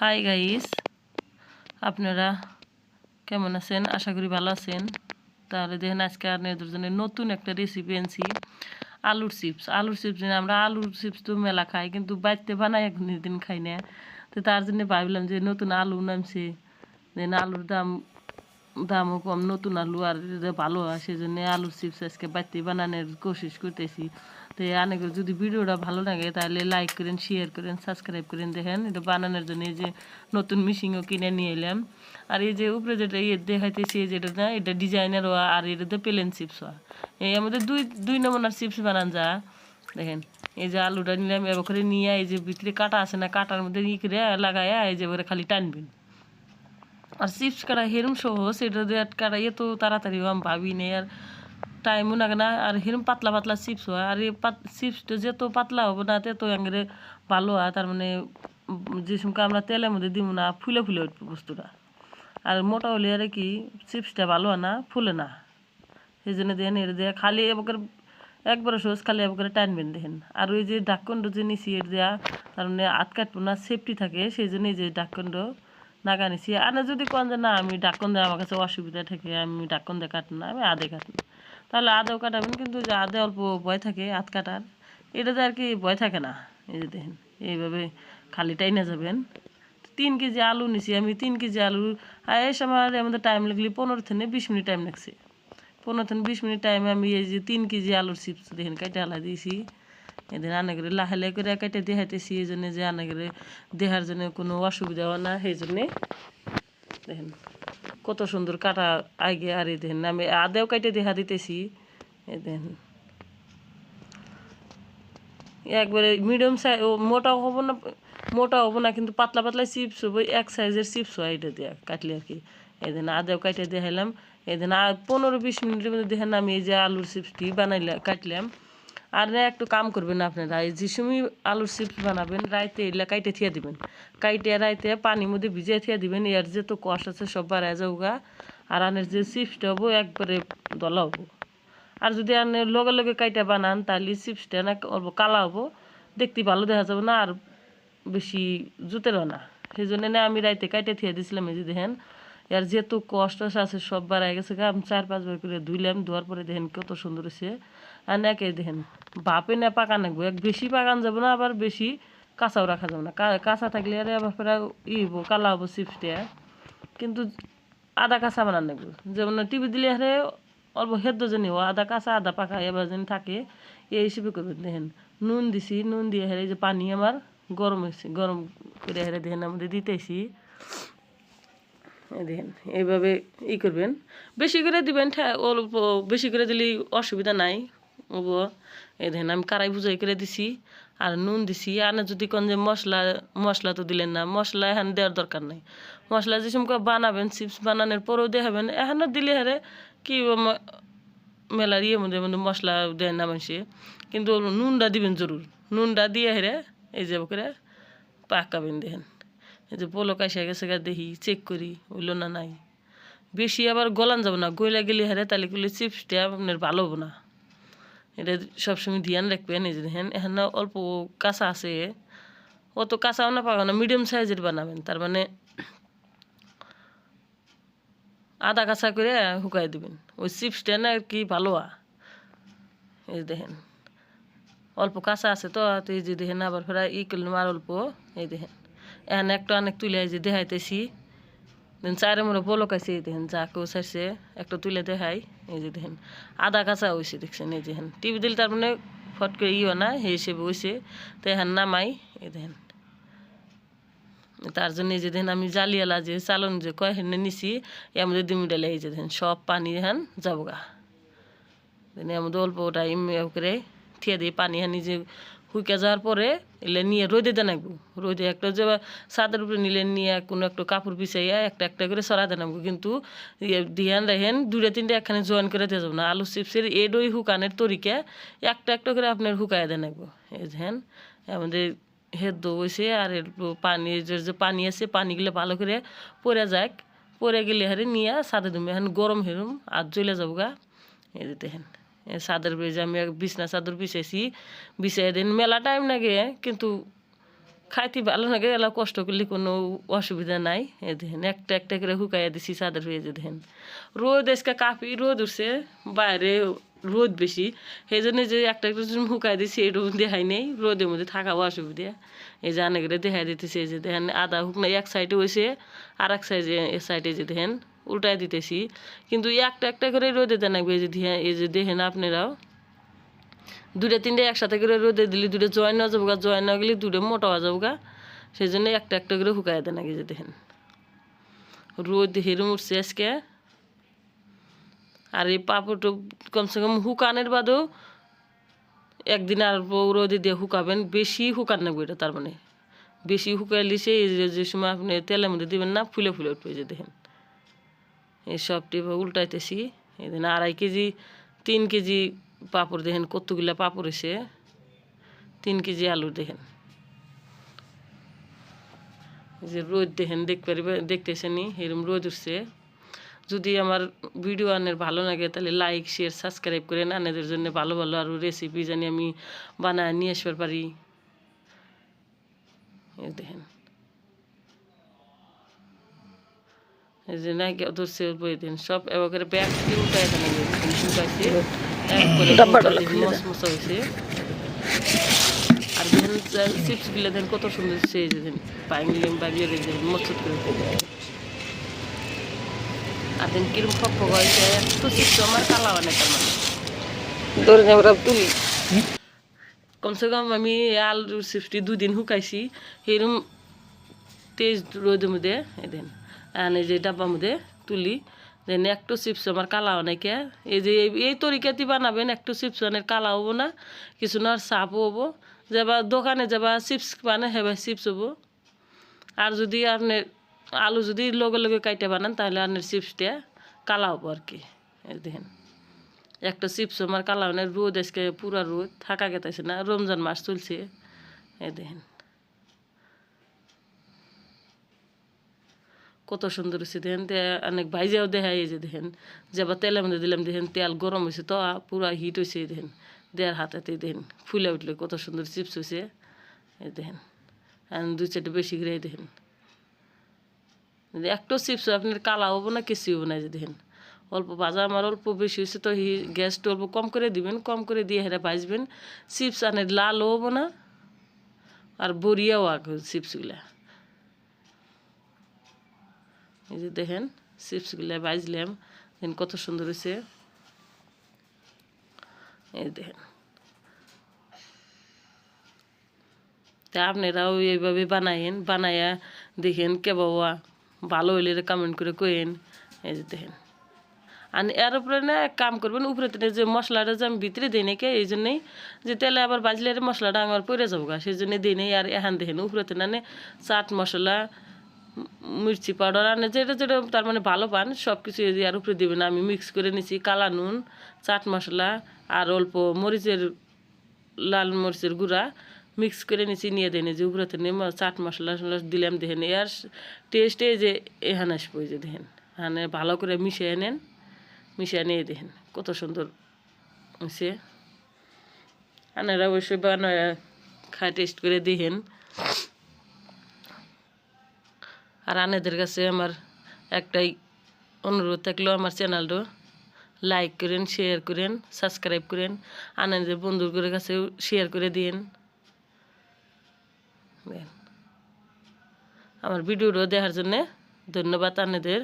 Hi guys আপনারা কেমন আছেন? আশা করি ভালো আছেন। তাহলে দেখেন, আজকে আপনাদের জন্য নতুন একটা রেসিপি এনেছি, আলুর চিপস আলুর চিপস আমরা আলুর চিপস তো মেলা খাই, কিন্তু বাড়িতে বানাই দিন খাই না। তো তার জন্য ভাবলাম যে নতুন আলু নামছে। যে আলুর দাম, দামও কম, নতুন আলু আর ভালো হয় সেই জন্য আলুর চিপস আজকে বাড়িতে বানানোর কোশিশ করতেছি। তো অনেক যদি ভিডিওটা ভালো লাগে, তাহলে লাইক করেন শেয়ার করেন সাবস্ক্রাইব করেন। দেখেন, এটা বানানোর জন্য এই যে নতুন মেশিনও কিনে নিয়ে এলাম। আর এই যে উপরে যেটা ইয়ে দেখাইতেছি যেটা না, এটা ডিজাইনের হওয়া আর এটাতে প্লেন চিপস হওয়া এই আমাদের দুই দুই নমুনার চিপস বানান যা। দেখেন, এই যে আলুটা নিলাম, এবার করে নিয়ে এই যে ভিতরে কাটা আছে না, কাটার মধ্যে ই করে লাগাইয়া এই যে এবারে খালি টানবেন। আর চিপস কাটা হেরম সহজ, এটা দিয়ে কাটা এত তাড়াতাড়ি আমি ভাবি নেই। আর টাইমও লাগে না আর হেরম পাতলা পাতলা চিপস হয় আর এই পাত চিপসটা যত পাতলা হবে না তত আঙ্গেরে ভালো হয় তার মানে যে সময় আমরা তেলের মধ্যে দিব না ফুলে ফুলে উঠবে বস্তুটা আর মোটা হলে আর কি চিপসটা ভালো হয় না ফুলে না সেই জন্য দেখেন এর দিয়ে খালি এবার একবারে সহজ খালি এবার টানবেন দেখেন আর ওই যে ডাককন্ড যে নিছি এর দেওয়া তার মানে হাত কাটবো না সেফটি থাকে সেই জন্য এই যে ডাককন্ড নাগা নিছি আর যদি কোন যে না আমি ডাক্কন দিয়ে আমার কাছে অসুবিধা থাকে আমি ডাক্কন দিয়ে না আমি আদে কাটবো তাহলে আদেও কাটাবেন কিন্তু যে আদে অল্প ভয় থাকে হাত কাটার। এটাতে আর কি ভয় থাকে না, এই যে দেখেন, এইভাবে খালি টাইনা যাবেন। তিন কেজি আলু নিছি আমি, তিন কেজি আলু এই সময় আমাদের টাইম লাগলে পনেরো থেকে বিশ মিনিট টাইম লাগছে। পনেরো থেকে বিশ মিনিট টাইমে আমি এই যে তিন কেজি আলুর চিপস দেখেন কেটে আলা দিয়েছি। এদিন আনে করে লাহে লাহে করে কেটে দেখাইতেছি, এই জন্য যে আনে করে দেহার জন্য কোনো অসুবিধা হয় না সেই জন্যে। দেখেন কত সুন্দর কাটা আগে আর এই দেখেন, আমি আদেও কেটে দেখা দিতেছি। এই একবারে মিডিয়াম সাইজ মোটাও হব না, মোটা হব না, কিন্তু পাতলা পাতলা চিপস হব, এক সাইজের চিপস হয় এটা দেওয়া কাটলে আর কি। এদিন আদেও কাটে দেখাইলাম। এদিন আর পনেরো বিশ মিনিটের মধ্যে দেখেন আমি এই যে আলুর চিপসটি বানাইলাম কাটলাম। আর না, একটু কাম করবেন আপনারা। এই যে আলুর চিপস বানাবেন, রাইতে এগুলা কাইটে থিয়া দিবেন। কাইটে রাইতে পানির মধ্যে ভিজিয়ে থিয়া দিবেন। এর যে তো কষ আছে, সব বাড়ায় যাওগা। আর আনের যে চিপসটা হব, একবারে দলা হব। আর যদি আপনি লগে লগে কাইটা বানান, তাহলে চিপসটা না অল্প কালা হব। দেখতে ভালো দেখা যাবে না, আর বেশি জুতেরও না। সেই জন্য না আমি রাইতে কাইটে থিয়ে দিছিলাম, এই যে দেখেন। এর যেহেতু কষ্ট আছে, সব বাড়াই গেছে আমি চার পাঁচবার করে ধুইলাম, ধোয়ার পরে দেখেন কত সুন্দর হয়েছে আর নাকে দেখেন। বাপে না পাকা নাকবো এক বেশি পাকান যাব না, আবার বেশি কাঁচাও রাখা যাবে না। কাঁচা থাকলে আরে আবার ফেরা ই হব কালা হব চিপসটা কিন্তু আদা কাঁচা বানান লাগবে যেমন টিভি দিলে হারে অল্প হেদ্দ জানি ও আদা কাঁচা, আদা পাকা এবার যেন থাকে, এই হিসেবে করবেন দেখেন, নুন দিছি, নুন দিয়ে হেরে যে পানি আমার গরম হয়েছে গরম করে হেরে দেখেন আমাদের দিতেছি। দেখেন, এইভাবে ই করবেন। বেশি করে দিবেন অল্প বেশি করে দিলে অসুবিধা নাই। ও এই দেখেন আমি কারাই বুঝাই করে দিছি আর নুন দিছি। আর যদি কোন যে মশলা মশলা তো দিলেন না মশলা এখন দেওয়ার দরকার নাই। মশলা যে সময় বানাবেন চিপস বানানোর পরেও দেখাবেন এখনও দিলে হারে কি মেলার ইয়ে মধ্যে মধ্যে মশলা দেয় না মানুষে কিন্তু নুনটা দিবেন জরুর নুনটা দিয়ে হেরে এই যে করে পাকাবেন দেখেন। এই যে পোলক আসে গেছে গা দেখি, চেক করি হইল না নাই। বেশি আবার গলান যাব না, গইলা গেলে হারে তাহলে চিপসটা আপনার ভালো হব না। এটা সবসময় ধ্যান রাখবেন এই যে দেখেন এখানে অল্প কাঁচা আছে, অত কাঁচাও না, পাকা না মিডিয়াম সাইজের বানাবেন। তার মানে আদা কাঁচা করে শুকাই দিবেন। ওই চিপসটা না আর কি ভালো এই দেখেন, অল্প কাঁচা আছে তো এই যে দেখেন আবার ফেরা ই করলাম আর অল্প, এই দেখেন। এখন একটু অনেক তুলে যে দেখাইতেছি। দেন চারে মনে এই দেখেন যা কেউ চাইছে, একটা তুলে দেখাই, এই যে দেখেন, আদা কাঁচা হয়েছে দেখছেন, এই দেখেন টিভি দিলে তার মানে ফট করে ইও না সেই হিসেবে হয়েছে তো এখন নামাই, এই দেখেন। তার জন্য এই যে দেখেন, আমি জালিয়ালা যে চালন যে কয় হেনে নিছি, এর মধ্যে দিমি ডালে এই যে দেখেন, সব পানি হেন যাব এর মধ্যে অল্প টাইম করে থিয়ে দিই পানি হানি যে হুইকে যাওয়ার পরে এলে নিয়ে রোদে দেন আনব রোদে একটা যে ছাদের উপরে নিলে নিয়ে কোনো একটা কাপড় বিছাইয়া একটা একটা করে সরা দেন কিন্তু ইয়ে ধ্যান রাখেন দুটা তিনটে একখানে জয়েন করে দিয়ে যাব না। আলু চিপসের এডই হুকানের তরিকা, একটা একটা করে আপনার হুকায় দেন আনব এই দেখেন আমাদের হেদ্দ হয়েছে আর পানি, যে পানি আছে, পানিগুলো ভালো করে পরে যাক। পরে গেলে হারে নিয়ে সাদে তুমি এখন গরম হেরুম আর জ্বলে যাব গা। এই দেখেন। চাদর বেজে, আমি বিছনা চাদর বিছাইছি, বিছাই দিন মেলা টাইম লাগে, কিন্তু খাইতে ভালো লাগে এলা কষ্ট করলে কোনো অসুবিধা নাই। এ দেখেন, একটা একটা করে হুকাইয়া দিছি চাদর যে দেখেন। রোদ আজকে কাপি রোদ উঠছে, বাইরে রোদ বেশি। সেই জন্য যে একটা একটা হুকাই দিছি এই দেখাই নেই, রোদের মধ্যে থাকাও অসুবিধা। এই যে আনে করে দেখাই দিতেছে, এই যে দেখেন, আদা হুকনা এক সাইডে হয়েছে আর এক সাইডে সাইডে যে দেখেন উল্টাই দিতেছি। কিন্তু একটা একটা করে রোদে দেন এই যে এই যে দেখেন আপনারাও। দুটো তিনটে একসাথে করে রোদে দিলে দুটো জয়েন হয়ে যাব গা জয়েন না গেলে দুটো মোটা হয়ে যাব গা সেই জন্য একটা একটা করে শুকাই দেন আগে যে দেখেন। রোদ হেরম উঠছে আজকে। আর এই পাপড়টা কমসে কম হুকানের বাদেও একদিন আর রোদে দিয়ে শুকাবেন, বেশি শুকান নেব এটা তার মানে। বেশি শুকাইলে সেই যে সময় আপনি তেলের মধ্যে দিবেন না, ফুলে ফুলে উঠবে যে দেখেন। এই সবটি উল্টাইতেছি। এদিন আড়াই কেজি, তিন কেজি পাপড় দেখেন কতগুলা পাপড় এসে। তিন কেজি আলু দেখেন। যে রোদ দেখেন, দেখ পারিবে দেখতেছেনি এরকম রোদ উঠছে। যদি আমার ভিডিও আনের ভালো লাগে তাহলে লাইক, শেয়ার, সাবস্ক্রাইব করেন আনাদের জন্য ভালো ভালো আরও রেসিপি জানি আমি বানায় নিয়ে আসবার পারি। দেখেন। এই যে নাকি ধরছে বই দিন। সব এবার ব্যাগ দিয়ে এখানে শুকাইছে একবারে মশমশা হয়েছে আর দেখেন চিপসগুলো দেখেন কত সুন্দর সে যে রেখে মসুদ করে আর কিরম ফক ফক হয়েছে একটু চিপস আমার কালা অনেক মানে। ধরে আমরা তুলি। কমসে কম আমি আলুর চিপসটি দুদিন শুকাইছি সেরম তেজ রোদের মধ্যে এদিন আনে যে ডাব্বার মধ্যে তুলি দেন একটু চিপস আমার কালা অনেকে এই যে এই- তরিকাতি বানাবেন একটু চিপস অনেক কালা হব না, কিছু না সাপও হব। যাবা দোকানে যাবা চিপস বানে হেবা চিপস হব। আর যদি আপনি আলু যদি লগে লগে কাইটে বানান, তাহলে আপনার চিপসটা কালা হব আর কি। দেখেন, একটা চিপস আমার কালা মানে রোদ আজকে পুরা রোদ, থাকা গেতেছে না, রমজান মাস চলছে। এই দেখেন। কত সুন্দর হয়েছে দেখেন অনেক ভাইজাও দেখায় এই যে, দেখেন যে আবার তেলের মধ্যে দিলাম, দেখেন, তেল গরম হয়েছে তো পুরা হিট হয়েছে দেখেন দেড় হাতাতে, দেখেন, ফুলে উঠলে, কত সুন্দর চিপস হয়েছে এই দেখেন, আর দুই চারটে বেশি করে দেখেন, একটু চিপস আপনার কালা হব না কিছু হব না যে, দেখেন, অল্প ভাজা আমার অল্প বেশি হয়েছে তো গ্যাসটা অল্প কম করে দিবেন, কম করে দিয়ে হেরা ভাজবেন চিপস আনে লাল হব না, আর বড়িয়াও আগে চিপসগুলা এই যে দেখেন চিপসগুলা ভাজলাম দেখেন কত সুন্দর হয়েছে এই দেখেন। তা আপনারাও এইভাবে বানায়েন বানায়া দেখেন কে বাবা ভালো হইলে কমেন্ট করে কইেন এই যে দেখেন। আর এর উপরে না এক কাম করবেন, উপরে যে মশলাটা যে আমি ভিতরে দিই নাকি, এই জন্যই যে তেলে আবার বাজলে মশলাটা আমার পড়ে যাব গা, সেই জন্য দিই নেই। আর এখান দেখেন, উপরে না চাট মশলা মির্চি পাউডার আনে যেটা যেটা তার মানে ভালো পান সব কিছু আর উপরে দেবেন আমি মিক্স করে নিছি কালা নুন, চাট মশলা আর অল্প মরিচের, লাল মরিচের গুঁড়া মিক্স করে নিছি, নিয়ে দেন যে উপরে থেকে চাট মশলা দিলাম, দেখেন এর টেস্ট যে এখানে আসব যে দেখেন, এখানে ভালো করে মিশিয়ে নেন, মিশিয়ে নিয়ে দেখেন কত সুন্দর হয়েছে। আপনারা অবশ্যই বানায়, খায় টেস্ট করে দেখেন। আর আনেদের কাছে আমার একটাই অনুরোধ থাকল আমার চ্যানেলটা লাইক করেন, শেয়ার করেন, সাবস্ক্রাইব করেন, আনেদের বন্ধুদের কাছেও শেয়ার করে দিন। আমার ভিডিওটা দেখার জন্যে ধন্যবাদ আনেদের।